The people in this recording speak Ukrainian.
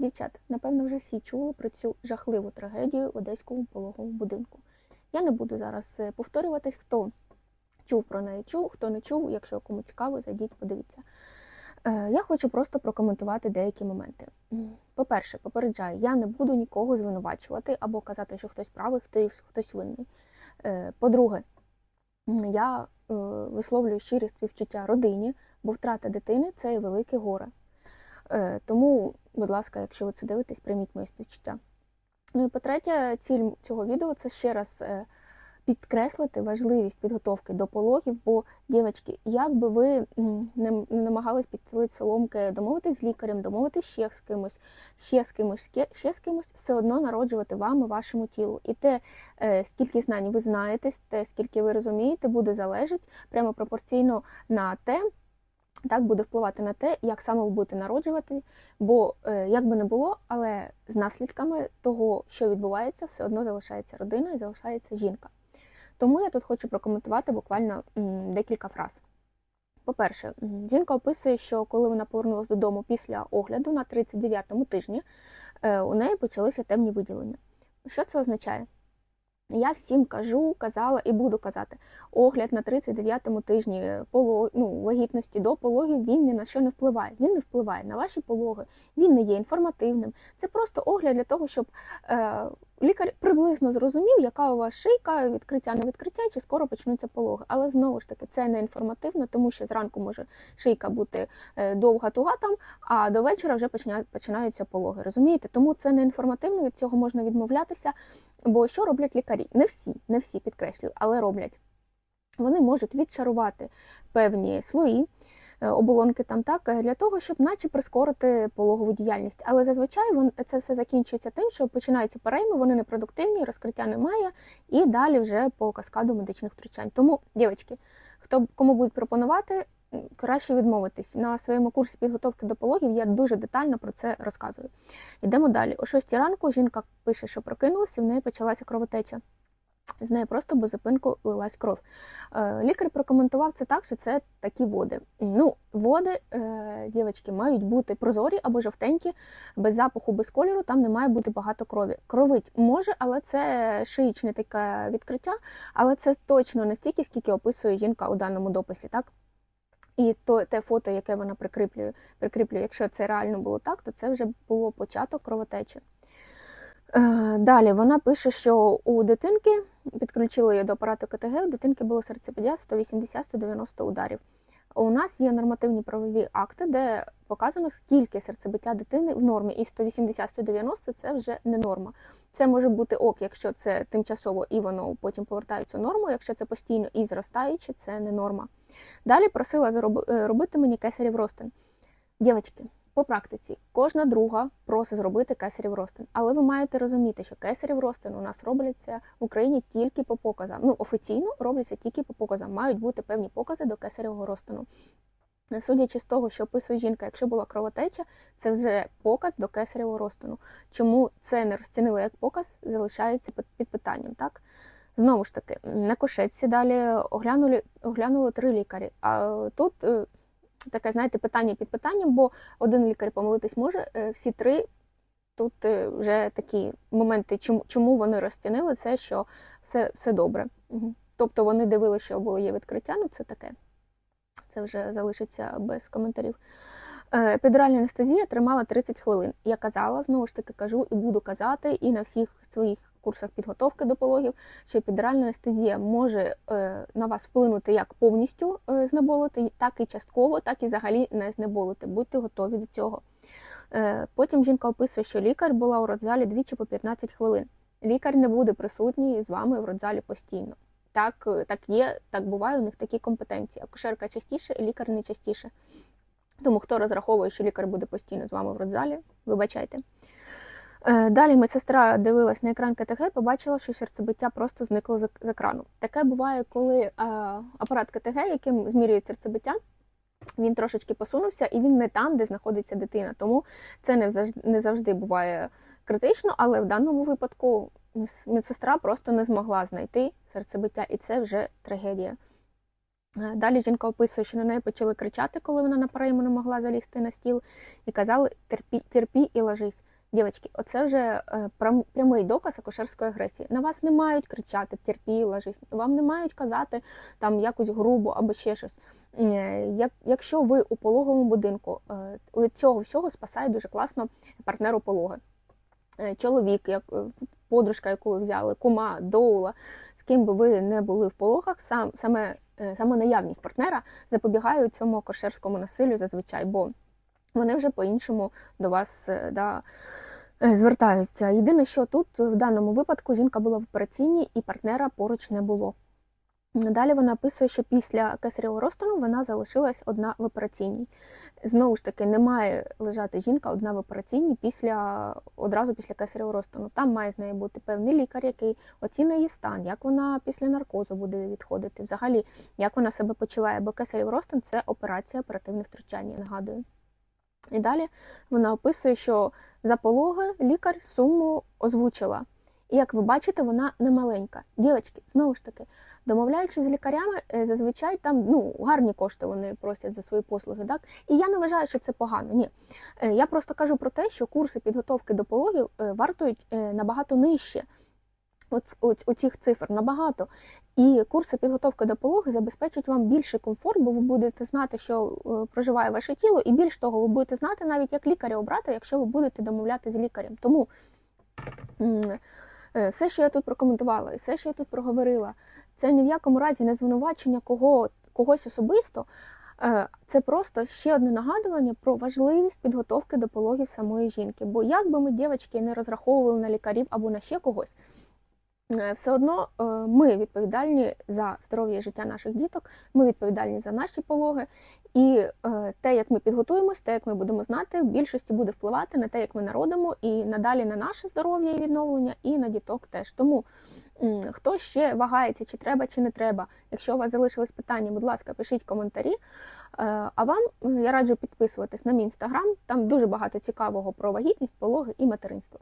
Дівчат, напевно, вже всі чули про цю жахливу трагедію в одеському пологовому будинку. Я не буду зараз е, повторюватись, хто чув про неї чув, хто не чув, якщо кому цікаво, зайдіть, подивіться. Е, Я хочу просто прокоментувати деякі моменти. По-перше, попереджаю, я не буду нікого звинувачувати або казати, що хтось правий, хтось, хтось винний. Е, По-друге, я висловлюю щирі співчуття родині, бо втрата дитини це велике горе. Е, Тому, будь ласка, якщо ви це дивитесь, прийміть моє співчуття. Ну і по-третє, ціль цього відео це ще раз е, підкреслити важливість підготовки до пологів, бо, дівчатки, як би ви не, намагались підтілити соломки, домовитись з лікарем, домовитись ще з кимось, ще з кимось, ще, ще з кимось, все одно народжувати вам і вашому тілу. І те, е, скільки знань ви знаєте, те, скільки ви розумієте, буде залежить прямо пропорційно на те, так буде впливати на те, як саме ви будете народжувати, бо е, як би не було, але з наслідками того, що відбувається, все одно залишається родина і залишається жінка. Тому я тут хочу прокоментувати буквально декілька фраз. По-перше, жінка описує, що коли вона повернулася додому після огляду на 39-му тижні, е, у неї почалися темні виділення. Що це означає? Я всім кажу, казала і буду казати, огляд на 39-му тижні полог, ну, вагітності до пологів він ні на що не впливає. Він не впливає на ваші пологи, він не є інформативним. Це просто огляд для того, щоб е, лікар приблизно зрозумів, яка у вас шийка, відкриття не відкриття, чи скоро почнуться пологи. Але знову ж таки це не інформативно, тому що зранку може шийка бути е, довга туга там, а до вечора вже починаються пологи. Розумієте? Тому це не інформативно, від цього можна відмовлятися. Бо що роблять лікарі? Не всі, не всі підкреслюю, але роблять. Вони можуть відшарувати певні слої, оболонки там так, е, для того, щоб наче прискорити пологову діяльність. Але зазвичай вон, це все закінчується тим, що починаються перейми, вони непродуктивні, розкриття немає, і далі вже по каскаду медичних втручань. Тому, дівчатки, хто кому будуть пропонувати, краще відмовитись. На своєму курсі підготовки до пологів я дуже детально про це розказую. Йдемо далі. О 6 ранку жінка пише, що прокинулася, і в неї почалася кровотеча. З неї просто без зупинку лилась кров. Е, Лікар прокоментував це так, що це такі води. Ну, води, е, дівчатки, мають бути прозорі або жовтенькі, без запаху, без кольору, там не має бути багато крові. Кровить може, але це шиїчне таке відкриття, але це точно не стільки, скільки описує жінка у даному дописі, так? І то те фото, яке вона прикріплює, прикріплює, якщо це реально було так, то це вже було початок кровотечі. Е, Далі вона пише, що у дитинки підключили її до апарату КТГ, у дитинки було серцебиття 180-190 ударів. У нас є нормативні правові акти, де показано, скільки серцебиття дитини в нормі, і 180-190 це вже не норма. Це може бути ок, якщо це тимчасово і воно потім повертається в норму. Якщо це постійно і зростаюче, це не норма. Далі просила е, робити мені кесарів ростин. Дівчатки, по практиці кожна друга просить зробити кесарів ростин. Але ви маєте розуміти, що кесарів ростин у нас робляться в Україні тільки по показам. Ну, офіційно робляться тільки по показам. Мають бути певні покази до кесаревого розтину. Судячи з того, що описує жінка, якщо була кровотеча, це вже показ до кесаревого розтину. Чому це не розцінили як показ, залишається під- під питанням. Так? Знову ж таки, на кошетці далі оглянули, оглянули три лікарі. А тут е, таке, знаєте, питання під питанням, бо один лікар помилитись може, е, всі три. Тут е, вже такі моменти, чому, вони розцінили це, що все, все добре. Тобто вони дивилися, що було є відкриття, ну це таке. Це вже залишиться без коментарів. Е, Епідуральна анестезія тримала 30 хвилин. Я казала, знову ж таки кажу і буду казати, і на всіх своїх курсах підготовки до пологів, що епідуральна анестезія може е, на вас вплинути як повністю е, знеболити, так і частково, так і взагалі не знеболити. Будьте готові до цього. Потім жінка описує, що лікар була у родзалі двічі по 15 хвилин. Лікар не буде присутній з вами в родзалі постійно. Так, так є, так буває, у них такі компетенції. Акушерка частіше, лікар не частіше. Тому хто розраховує, що лікар буде постійно з вами в родзалі, вибачайте. Е, Далі медсестра дивилась на екран КТГ, побачила, що серцебиття просто зникло з екрану. Таке буває, коли е, апарат КТГ, яким змірюють серцебиття, він трошечки посунувся і він не там, де знаходиться дитина. Тому це не завжди, не завжди буває критично, але в даному випадку медсестра просто не змогла знайти серцебиття, і це вже трагедія. Е, Далі жінка описує, що на неї почали кричати, коли вона на прийму не могла залізти на стіл, і казали терпі, терпі і ложись. Дівчатки, оце вже е, прямий доказ акушерської агресії. На вас не мають кричати терпі, ложись. Вам не мають казати там якось грубо або ще щось. Е, Як, якщо ви у пологовому будинку, від цього всього спасає дуже класно партнер у пологи. Чоловік, подружка, яку ви взяли, кума, доула, з ким би ви не були в пологах, сам саме, саме наявність партнера запобігає цьому кошерському насиллю зазвичай, бо вони вже по-іншому до вас е, да, е, звертаються. Єдине, що тут в даному випадку жінка була в операційній і партнера поруч не було. Далі вона описує, що після кесаревого розтину вона залишилась одна в операційній. Знову ж таки, не має лежати жінка одна в операційній після одразу після кесаревого розтину. Там має з нею бути певний лікар, який оцінює її стан, як вона після наркозу буде відходити, взагалі, як вона себе почуває, бо кесарів розтин це операція оперативних втручань, я нагадую. І далі вона описує, що за пологи лікар суму озвучила. І як ви бачите, вона не маленька. Дівчатки, знову ж таки, домовляючись з лікарями, е, зазвичай там ну, гарні кошти вони просять за свої послуги. Так? І я не вважаю, що це погано. Ні. Е, Я просто кажу про те, що курси підготовки до пологів е, вартують набагато нижче. От, от, оцих цифр набагато. І курси підготовки до пологи забезпечать вам більший комфорт, бо ви будете знати, що проживає ваше тіло, і більш того, ви будете знати навіть, як лікаря обрати, якщо ви будете домовляти з лікарем. Тому все, що я тут прокоментувала, і все, що я тут проговорила, це ні в якому разі не звинувачення кого, когось особисто. Е, Це просто ще одне нагадування про важливість підготовки до пологів самої жінки. Бо як би ми, дівчатки, не розраховували на лікарів або на ще когось, все одно е, ми відповідальні за здоров'я і життя наших діток, ми відповідальні за наші пологи. І е, те, як ми підготуємось, те, як ми будемо знати, в більшості буде впливати на те, як ми народимо, і надалі на наше здоров'я і відновлення, і на діток теж. Тому хто ще вагається, чи треба, чи не треба. Якщо у вас залишились питання, будь ласка, пишіть коментарі. Е, А вам е, я раджу підписуватись на мій інстаграм. Там дуже багато цікавого про вагітність, пологи і материнство.